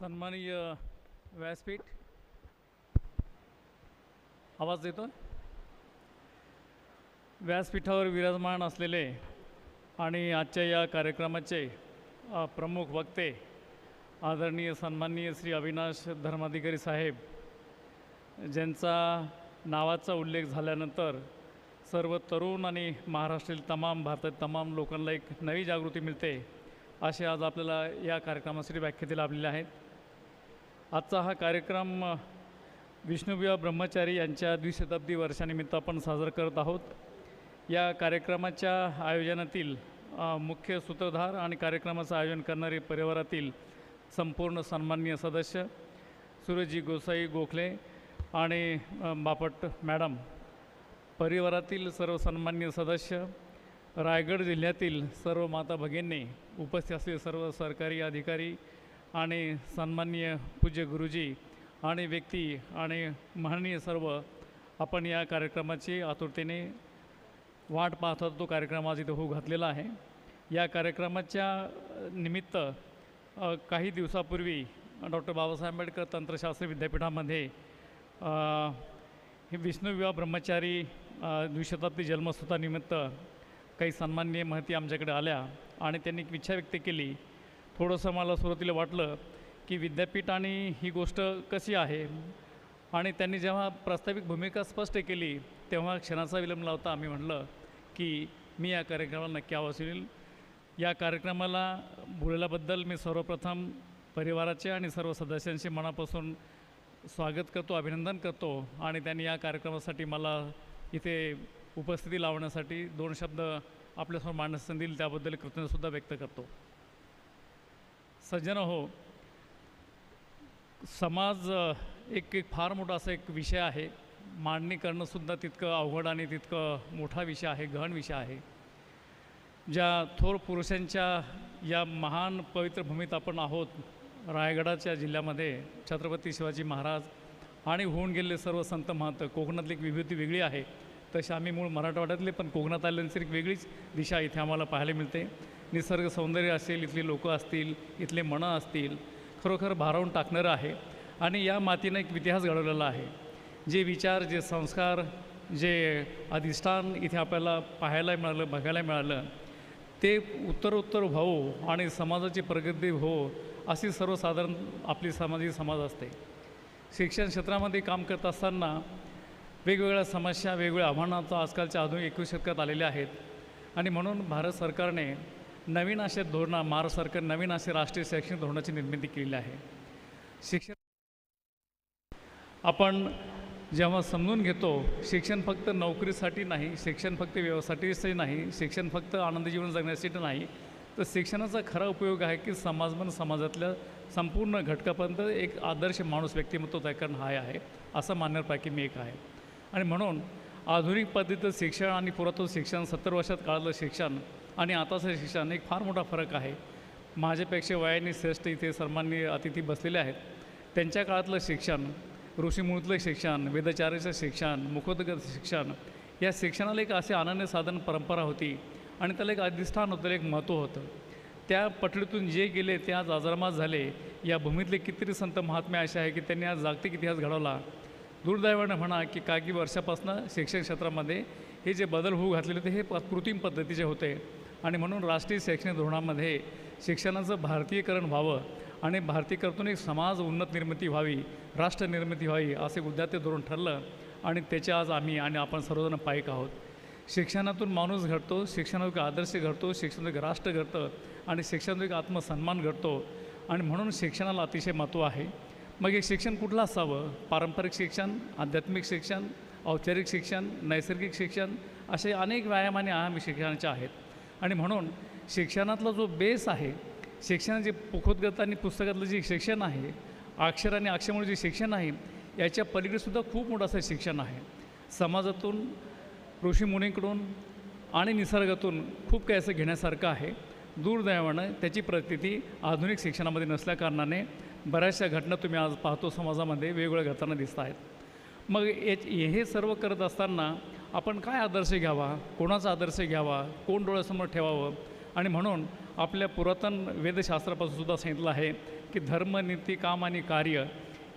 सन्माननीय व्यासपीठ. आवाज देतो. व्यासपीठावर विराजमान असलेले आणि आजच्या या कार्यक्रमाचे प्रमुख वक्ते आदरणीय सन्माननीय श्री अविनाश धर्माधिकारी साहेब ज्यांचा नावाचा उल्लेख झाल्यानंतर सर्व तरुण आणि महाराष्ट्रातील तमाम भारतातील तमाम लोकांना एक नवी जागृती मिळते असे आज आपल्याला या कार्यक्रमासाठी व्याख्याते लाभलेले आहेत. आजचा हा कार्यक्रम अ, ब्रह्मचारी यांच्या द्विशताब्दी वर्षानिमित्त आपण साजरा करत आहोत. या कार्यक्रमाच्या आयोजनातील मुख्य सूत्रधार आणि कार्यक्रमाचं आयोजन करणारे परिवारातील संपूर्ण सन्माननीय सदस्य सूर्यजी गोसाई गोखले आणि बापट मॅडम परिवारातील सर्व सन्मान्य सदस्य रायगड जिल्ह्यातील सर्व माता भगिनी उपस्थित असलेले सर्व सरकारी अधिकारी आणि सन्माननीय पूज्य गुरुजी आणि व्यक्ती आणि माननीय सर्व आपण या कार्यक्रमाची आतुरतेने वाट पाहत होता. तो कार्यक्रम आज इथे होऊ घातलेला आहे. या कार्यक्रमाच्या निमित्त काही दिवसापूर्वी डॉक्टर बाबासाहेब आंबेडकर तंत्रशास्त्र विद्यापीठामध्ये हे विष्णुविवाह ब्रह्मचारी द्विशताब्दी जन्मस्तुतानिमित्त काही सन्माननीय महती आमच्याकडे आल्या आणि त्यांनी एक इच्छा व्यक्त केली थोडंसं मला सुरुवातीला वाटलं की विद्यापीठ आणि ही गोष्ट कशी आहे? आणि त्यांनी जेव्हा प्रास्ताविक भूमिका स्पष्ट केली तेव्हा क्षणाचा विलंब लावता आम्ही म्हटलं की मी या कार्यक्रमाला नक्की आवाज येईल या कार्यक्रमाला बोलल्याबद्दल मी सर्वप्रथम परिवाराचे आणि सर्व सदस्यांचे मनापासून स्वागत करतो अभिनंदन करतो आणि त्यांनी या कार्यक्रमासाठी मला इथे उपस्थिती लावण्यासाठी दोन शब्द आपल्यासमोर मांडण्यास संधी दिली त्याबद्दल कृतज्ञसुद्धा व्यक्त करतो. सज्जन हो समाज एक एक फार मोठा असा एक विषय आहे. मांडणी करणंसुद्धा तितकं अवघड आणि तितकं मोठा विषय आहे गहन विषय आहे. ज्या थोर पुरुषांच्या या महान पवित्र भूमीत आपण आहोत रायगडाच्या जिल्ह्यामध्ये छत्रपती शिवाजी महाराज आणि होऊन गेलेले सर्व संत महंत कोकणातली एक विभूती वेगळी आहे. तसे आम्ही मूळ मराठवाड्यातले पण कोकणात आल्यानंतर एक वेगळीच दिशा इथे आम्हाला पाहायला मिळते. निसर्ग सौंदर्य असेल इथली लोकं असतील इथले मनं असतील खरोखर भारावून टाकणारं आहे. आणि या मातीनं एक इतिहास घडवलेला आहे. जे विचार जे संस्कार जे अधिष्ठान इथे आपल्याला पाहायला मिळालं बघायला मिळालं ते उत्तरोत्तर व्हावो आणि समाजाची प्रगती हो अशी सर्वसाधारण आपली सामाजिक समाज असते. शिक्षण क्षेत्रामध्ये काम करत असताना वेगवेगळ्या समस्या वेगवेगळ्या आव्हानांचा आजकालच्या आधुनिक एकवीस शतकात आलेल्या आहेत. आणि म्हणून भारत सरकारने नवीन असे धोरणं महाराष्ट्र सरकार नवीन असे राष्ट्रीय शैक्षणिक धोरणाची निर्मिती केलेली आहे. शिक्षण आपण जेव्हा समजून घेतो शिक्षण फक्त नोकरीसाठी नाही शिक्षण फक्त व्यवसायासाठी नाही शिक्षण फक्त आनंदी जीवन जगण्यासाठी नाही तर शिक्षणाचा खरा उपयोग आहे की समाजमन समाजातल्या संपूर्ण घटकापर्यंत एक आदर्श माणूस व्यक्तिमत्व तयार करणं हा आहे असं मानण्यापैकी मी एक आहे. आणि म्हणून आधुनिक पद्धतीचं शिक्षण आणि पुरातन शिक्षण सत्तर वर्षात काढलं शिक्षण आणि आताचं शिक्षण एक फार मोठा फरक आहे. माझ्यापेक्षा वयाने श्रेष्ठ इथे सर्वांनी अतिथी बसलेले आहेत. त्यांच्या काळातलं शिक्षण ऋषीमुळीतलं शिक्षण वेदाचार्याचं शिक्षण मुखोदगत शिक्षण या शिक्षणाला एक असे अनन्य साधन परंपरा होती आणि त्याला एक अधिष्ठान होतं एक महत्त्व होतं. त्या पटडीतून जे गेले ते आज आजारमात झाले. या भूमीतले कितीतरी संत महात्मे असे आहे की त्यांनी आज जागतिक इतिहास घडवला. दुर्दैवानं म्हणा की काही वर्षापासून शिक्षण क्षेत्रामध्ये हे जे बदल होऊ घातलेले होते हे कृत्रिम पद्धतीचे होते. आणि म्हणून राष्ट्रीय शैक्षणिक धोरणामध्ये शिक्षणाचं भारतीयकरण व्हावं आणि भारतीयकरतून एक समाज उन्नत निर्मिती व्हावी राष्ट्र निर्मिती व्हावी असे उद्याते धोरण ठरलं आणि त्याचे आज आम्ही आणि आपण सर्वजण पायक आहोत. शिक्षणातून माणूस घडतो शिक्षणातून एक आदर्श घडतो शिक्षणातून एक राष्ट्र घडतं आणि शिक्षणातून एक आत्मसन्मान घडतो आणि म्हणून शिक्षणाला अतिशय महत्त्व आहे. मग हे शिक्षण कुठलं असावं? पारंपरिक शिक्षण आध्यात्मिक शिक्षण औपचारिक शिक्षण नैसर्गिक शिक्षण असे अनेक व्यायाम आणि आयाम शिक्षणाचे आहेत. आणि म्हणून शिक्षणातला जो बेस आहे शिक्षणाचे पुखोद्गत आणि पुस्तकातलं जे शिक्षण आहे अक्षर आणि अक्षरमुळे जे शिक्षण आहे याच्या पलीकडेसुद्धा खूप मोठं असं शिक्षण आहे. समाजातून ऋषीमुनींकडून आणि निसर्गातून खूप काही असं घेण्यासारखं आहे. दुर्दैवानं त्याची प्रतिती आधुनिक शिक्षणामध्ये नसल्याकारणाने बऱ्याचशा घटना तुम्ही आज पाहतो समाजामध्ये वेगवेगळ्या घटना दिसत आहेत मग याच हे सर्व करत असताना आपण काय आदर्श घ्यावा? कोणाचा आदर्श घ्यावा? कोण डोळ्यासमोर ठेवावं? आणि म्हणून आपल्या पुरातन वेदशास्त्रापासून सुद्धा सांगितलं आहे की धर्म नीती काम आणि कार्य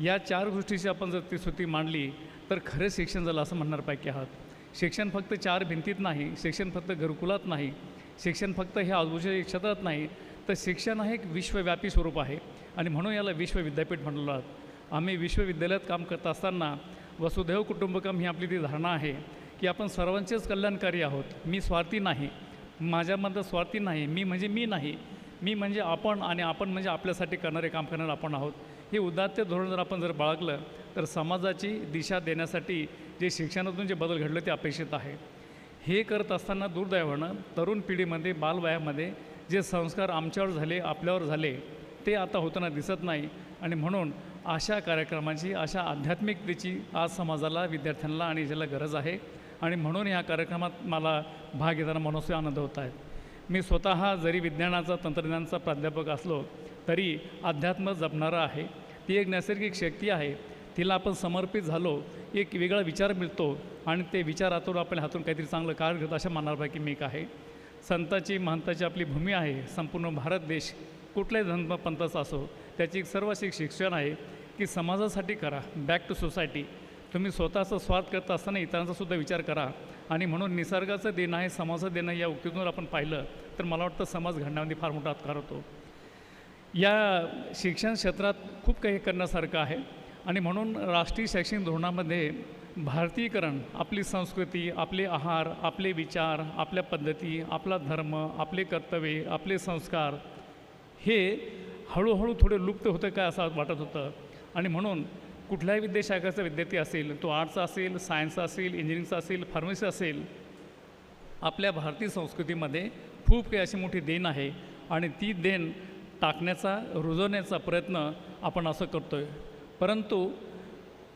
या चार गोष्टीची आपण जर ती सुती मांडली तर खरं शिक्षण झालं असं म्हणणारपैकी आहात. शिक्षण फक्त चार भिंतीत नाही शिक्षण फक्त घरकुलात नाही शिक्षण फक्त हे आजूबाजूच्या क्षेत्रात नाही तर शिक्षण हे एक विश्वव्यापी स्वरूप आहे. आणि म्हणून याला विश्व विद्यापीठ म्हणलं आम्ही विश्वविद्यालयात काम करत असताना वसुधैव कुटुंबकम ही आपली ती धारणा आहे की आपण सर्वांचेच कल्याणकारी आहोत. मी स्वार्थी नाही. माझ्यामधलं स्वार्थी नाही. मी म्हणजे मी नाही. मी म्हणजे आपण आणि आपण म्हणजे आपल्यासाठी करणारे काम करणारे आपण आहोत. हे उदात्त धोरण जर आपण जर बाळगलं तर समाजाची दिशा देण्यासाठी जे शिक्षणातून जे बदल घडले ते अपेक्षित आहे. हे करत असताना दुर्दैवानं तरुण पिढीमध्ये बालवयामध्ये जे संस्कार आमच्यावर झाले आपल्यावर झाले ते आता होताना दिसत नाही. आणि म्हणून अशा कार्यक्रमाची अशा आध्यात्मिकतेची आज समाजाला विद्यार्थ्यांना आणि ज्याला गरज आहे. आणि म्हणून या कार्यक्रमात मला भाग घेताना मनोसे आनंद होत आहेत मी स्वतः जरी विज्ञानाचा तंत्रज्ञानाचा प्राध्यापक असलो तरी अध्यात्म जपणारा आहे. ती एक नैसर्गिक शक्ती आहे. तिला आपण समर्पित झालो एक वेगळा विचार मिळतो आणि ते विचारातून आपल्या हातून काहीतरी चांगलं कार्य घेतो अशा मानापैकी मी एक आहे. संताची महंताची आपली भूमी आहे. संपूर्ण भारत देश कुठल्याही धर्म पंथाचा असो त्याची एक सर्वाधिक शिक्षण आहे. की समाजासाठी करा. बॅक टू सोसायटी तुम्ही स्वतःचा स्वार्थ करत असताना इतरांचा सुद्धा विचार करा. आणि म्हणून निसर्गाचं देणं आहे समाजाचं देणं या उक्तीतून आपण पाहिलं तर मला वाटतं समाज घडण्यामध्ये फार मोठा आकार होतो. या शिक्षण क्षेत्रात खूप काही करण्यासारखं आहे. आणि म्हणून राष्ट्रीय शैक्षणिक धोरणामध्ये भारतीयकरण आपली संस्कृती आपले आहार आपले विचार आपल्या पद्धती आपला धर्म आपले कर्तव्ये आपले संस्कार हे हळूहळू थोडे लुप्त होतं काय असं वाटत होतं? आणि म्हणून कुठल्याही विद्याशाखाचा विद्यार्थी असेल तो आर्ट्स असेल सायन्सचा असेल इंजिनिअरिंगचा असेल फार्मसी असेल आपल्या भारतीय संस्कृतीमध्ये खूप काही अशी मोठी देण आहे आणि ती देण टाकण्याचा रुजवण्याचा प्रयत्न आपण असं करतो आहे परंतु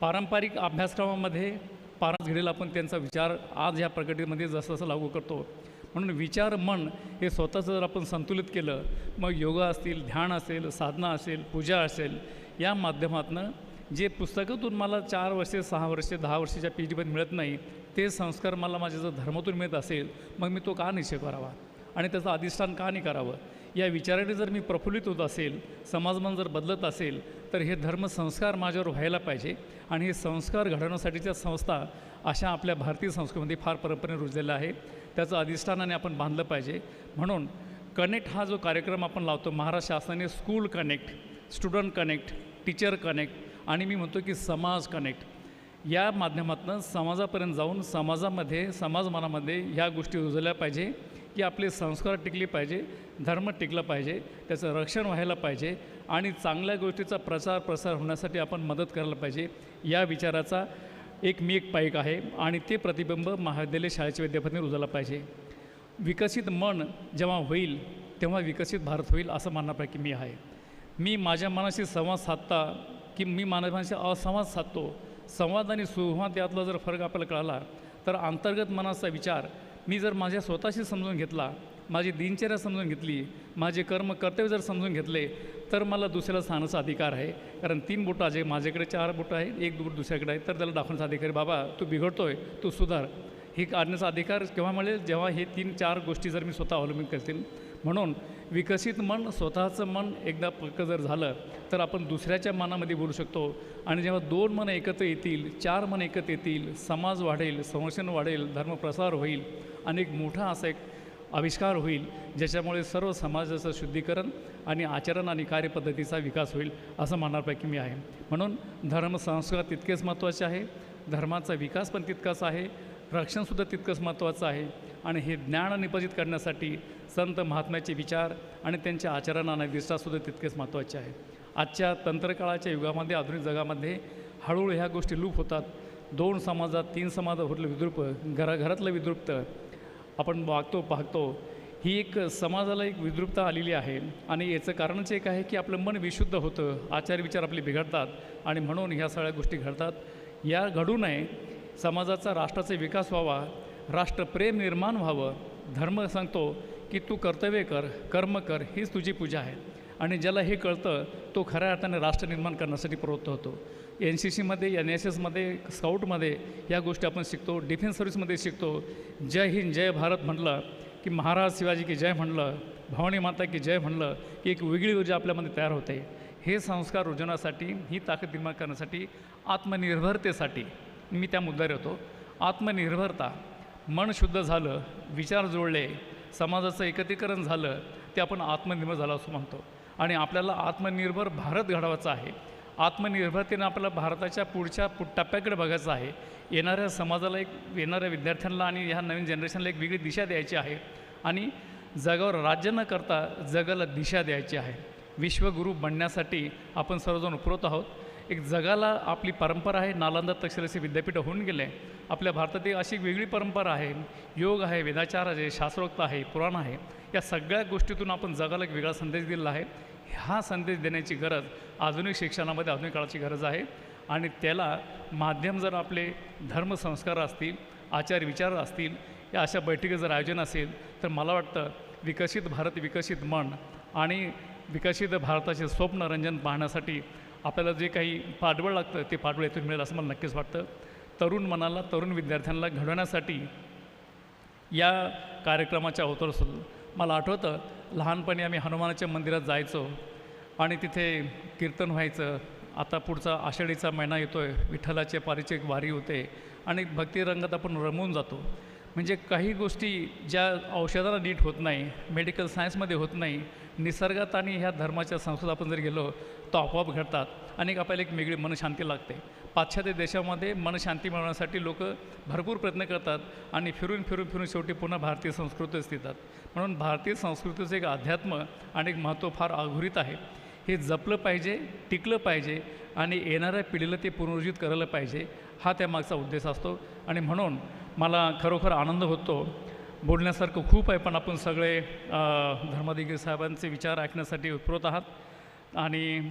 पारंपरिक अभ्यासक्रमामध्ये पारंच घडेल आपण त्यांचा विचार आज ह्या प्रगतीमध्ये जसं जसं लागू करतो. म्हणून विचार मन हे स्वतःचं जर आपण संतुलित केलं मग योगा असतील ध्यान असेल साधना असेल पूजा असेल या माध्यमातनं जे पुस्तकातून मला चार वर्षे सहा वर्षे दहा वर्षेच्या पी डीमध्ये मिळत नाही ते संस्कार मला माझ्या जर धर्मातून मिळत असेल मग मी तो का निश्चय करावा? आणि त्याचं अधिष्ठान का नाही करावं? या विचाराने जर मी प्रफुल्लित होत असेल समाजमन जर बदलत असेल तर हे धर्मसंस्कार माझ्यावर व्हायला पाहिजे आणि हे संस्कार घडवण्यासाठीच्या संस्था अशा आपल्या भारतीय संस्कृतीमध्ये फार परंपरेने रुजलेल्या आहे त्याचं अधिष्ठानाने आपण बांधलं पाहिजे. म्हणून कनेक्ट हा जो कार्यक्रम आपण लावतो महाराष्ट्र शासनाने school connect student connect teacher connect आणि मी म्हणतो की समाज कनेक्ट या माध्यमातून समाजापर्यंत जाऊन समाजामध्ये समाजमनामध्ये ह्या गोष्टी रुजवल्या पाहिजे की आपले संस्कार टिकले पाहिजे धर्म टिकला पाहिजे त्याचं रक्षण व्हायला पाहिजे आणि चांगल्या गोष्टीचा प्रचार प्रसार होण्यासाठी आपण मदत करायला पाहिजे या विचाराचा एक मी एक पाईक आहे आणि ते प्रतिबिंब महाविद्यालय शाळेच्या विद्यापीठाने रुजवला पाहिजे. विकसित मन जेव्हा होईल तेव्हा विकसित भारत होईल असं म्हणण्यापैकी मी आहे. मी माझ्या मनाशी संवाद साधता की मी माझ्या असंवाद साधतो. संवाद आणि सुवाद यातला जर फरक आपल्याला कळाला तर अंतर्गत मनाचा विचार मी जर माझ्या स्वतःशी समजून घेतला माझी दिनचर्या समजून घेतली माझे कर्म कर्तव्य जर समजून घेतले तर मला दुसऱ्याला सांगण्याचा अधिकार आहे. कारण तीन बोटं जे माझ्याकडे चार बोटं आहेत एक बोट दुसऱ्याकडे आहे तर त्याला दाखवण्याचा अधिकार आहे. बाबा तू बिघडतो आहे तू सुधार. हे काढण्याचा अधिकार केव्हा मिळेल? जेव्हा हे तीन चार गोष्टी जर मी स्वतः अवलंबून करतील. म्हणून विकसित मन स्वतःचं मन एकदा पक्क जर झालं तर आपण दुसऱ्याच्या मनामध्ये बोलू शकतो. आणि जेव्हा दोन मन एकत्र येतील चार मन एकत्र येतील समाज वाढेल संरक्षण वाढेल धर्मप्रसार होईल आणि एक मोठा असा एक आविष्कार होईल ज्याच्यामुळे सर्व समाजाचं शुद्धीकरण आणि आचरण आणि कार्यपद्धतीचा विकास होईल असं म्हणणारपैकी मी आहे. म्हणून धर्म संस्कार तितकेच महत्त्वाचे आहे. धर्माचा विकास पण तितकाच आहे. रक्षणसुद्धा तितकंच महत्त्वाचं आहे. आणि हे ज्ञान निपजित करण्यासाठी संत महात्म्याचे विचार आणि त्यांच्या आचरणाने विश्वाससुद्धा तितकेच महत्त्वाचे आहे आजच्या तंत्रकाळाच्या युगामध्ये आधुनिक जगामध्ये हळूहळू ह्या गोष्टी लूप होतात. दोन समाजात तीन समाजात होतलं विद्रुप घराघरातलं विद्रुप्त आपण वागतो पाहतो. ही एक समाजाला एक विद्रुपता आलेली आहे आणि याचं कारणच एक आहे की आपलं मन विशुद्ध होतं आचार विचार आपले बिघडतात आणि म्हणून ह्या सगळ्या गोष्टी घडतात. या घडू नये. समाजाचा राष्ट्राचा विकास व्हावा. राष्ट्रप्रेम निर्माण व्हावं. धर्म सांगतो की तू कर्तव्य कर कर्म कर हीच तुझी पूजा आहे. आणि ज्याला हे कळतं तो खऱ्या अर्थाने राष्ट्र निर्माण करण्यासाठी प्रवृत्त होतो. एन सी सीमध्ये एन एस एसमध्ये स्काउटमध्ये या गोष्टी आपण शिकतो डिफेन्स सर्व्हिसमध्ये शिकतो. जय हिंद जय भारत म्हटलं की महाराज शिवाजी की जय म्हणलं भवानी माता की जय म्हणलं की एक वेगळी ऊर्जा आपल्यामध्ये तयार होते. हे संस्कार रुजवण्यासाठी ही ताकद निर्माण करण्यासाठी आत्मनिर्भरतेसाठी मी त्या मुद्द्यावर येतो. आत्मनिर्भरता मन शुद्ध झालं विचार जुळले समाजाचं एकत्रीकरण झालं ते आपण आत्मनिर्भर झालं असं म्हणतो. आणि आपल्याला आत्मनिर्भर भारत घडवायचा आहे. आत्मनिर्भरतेनं आपल्याला भारताच्या पुढच्या टप्प्याकडे बघायचं आहे. येणाऱ्या समाजाला एक येणाऱ्या विद्यार्थ्यांना आणि ह्या नवीन जनरेशनला एक वेगळी दिशा द्यायची आहे. आणि जगावर राज्य न करता जगाला दिशा द्यायची आहे. विश्वगुरू बनण्यासाठी आपण सर्वजण उपरत आहोत. एक जगाला आपली परंपरा आहे नालंदा तक्षशिला विद्यापीठ होऊन गेले. आपल्या भारतात एक अशी वेगळी परंपरा आहे योग आहे वेदाचार आहे शास्त्रोक्त आहे पुराण आहे. या सगळ्या गोष्टीतून आपण जगाला एक वेगळा संदेश दिलेला आहे. हा संदेश देण्याची गरज आधुनिक शिक्षणामध्ये आधुनिक काळाची गरज आहे. आणि त्याला माध्यम जर आपले धर्मसंस्कार असतील आचार विचार असतील या अशा बैठकी जर आयोजन असेल तर मला वाटतं विकसित भारत विकसित मन आणि विकसित भारताचे स्वप्न रंजन पाहण्यासाठी आपल्याला जे काही पाठबळ लागतं ते पाठबळ येथून मिळेल असं मला नक्कीच वाटतं. तरुण मनाला तरुण विद्यार्थ्यांना घडवण्यासाठी या कार्यक्रमाच्या अवतरसून मला आठवतं लहानपणी आम्ही हनुमानाच्या मंदिरात जायचो आणि तिथे कीर्तन व्हायचं. आता पुढचा आषाढीचा महिना येतो आहे विठ्ठलाचे पारिचे वारी होते आणि भक्तिरंगात आपण रमून जातो. म्हणजे काही गोष्टी ज्या औषधाला नीट होत नाही मेडिकल सायन्समध्ये होत नाही निसर्गात आणि ह्या धर्माच्या संस्कृत आपण जर गेलो तर आपोआप घडतात. आणि आपल्याला एक वेगळी मनशांती लागते. पाश्चात्य देशामध्ये मनशांती मिळवण्यासाठी लोक भरपूर प्रयत्न करतात आणि फिरून फिरून फिरून शेवटी पुन्हा भारतीय संस्कृतीच येतात. म्हणून भारतीय संस्कृतीचं एक अध्यात्म आणि एक महत्त्व फार आघुरीत आहे. हे जपलं पाहिजे टिकलं पाहिजे आणि येणाऱ्या पिढीला ते पुनरुज्जित करायला पाहिजे हा त्यामागचा उद्देश असतो. आणि म्हणून मला खरोखर आनंद होतो बोलण्यासारखं खूप आहे पण आपण सगळे अ, साहेबांचे विचार ऐकण्यासाठी उत्प्रोत आहात. आणि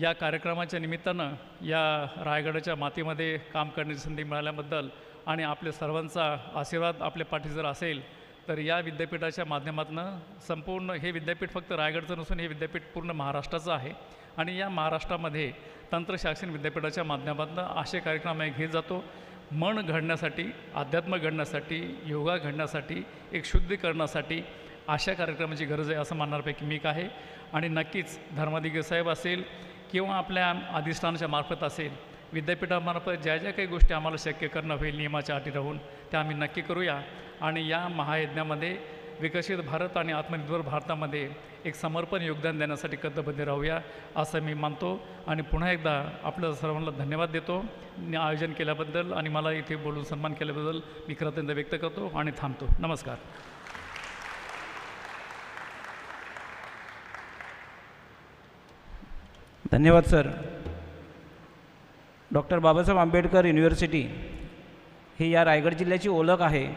या कार्यक्रमाच्या निमित्तानं या रायगडाच्या मातीमध्ये काम करण्याची संधी मिळाल्याबद्दल आणि आपल्या सर्वांचा आशीर्वाद आपल्या पाठी जर असेल तर या विद्यापीठाच्या माध्यमातून संपूर्ण हे विद्यापीठ फक्त रायगडचं नसून हे विद्यापीठ पूर्ण महाराष्ट्राचं आहे. आणि या महाराष्ट्रामध्ये तंत्रशासन विद्यापीठाच्या माध्यमातून असे कार्यक्रम घेत जातो. मन घडण्यासाठी अध्यात्म घडण्यासाठी योगा घडण्यासाठी एक शुद्धीकरणासाठी अशा कार्यक्रमाची गरज आहे असं मानणारपैकी मी एक आहे. आणि नक्कीच धर्माधिकारी साहेब असेल किंवा आपल्या अधिष्ठानाच्या मार्फत असेल विद्यापीठामार्फत ज्या ज्या काही गोष्टी आम्हाला शक्य करणं होईल नियमाच्या अटी राहून त्या आम्ही नक्की करूया. आणि या महायज्ञामध्ये विकसित भारत आणि आत्मनिर्भर भारतामध्ये एक समर्पण योगदान देण्यासाठी कद्दबद्ध राहूया असं मी मानतो. आणि पुन्हा एकदा आपल्या सर्वांना धन्यवाद देतो. आयोजन केल्याबद्दल आणि मला इथे बोलून सन्मान केल्याबद्दल मी कृतज्ञता व्यक्त करतो आणि थांबतो. नमस्कार. धन्यवाद sir. Doctor Babasaheb Ambedkar university ही या रायगड जिल्ह्याची ओळख आहे.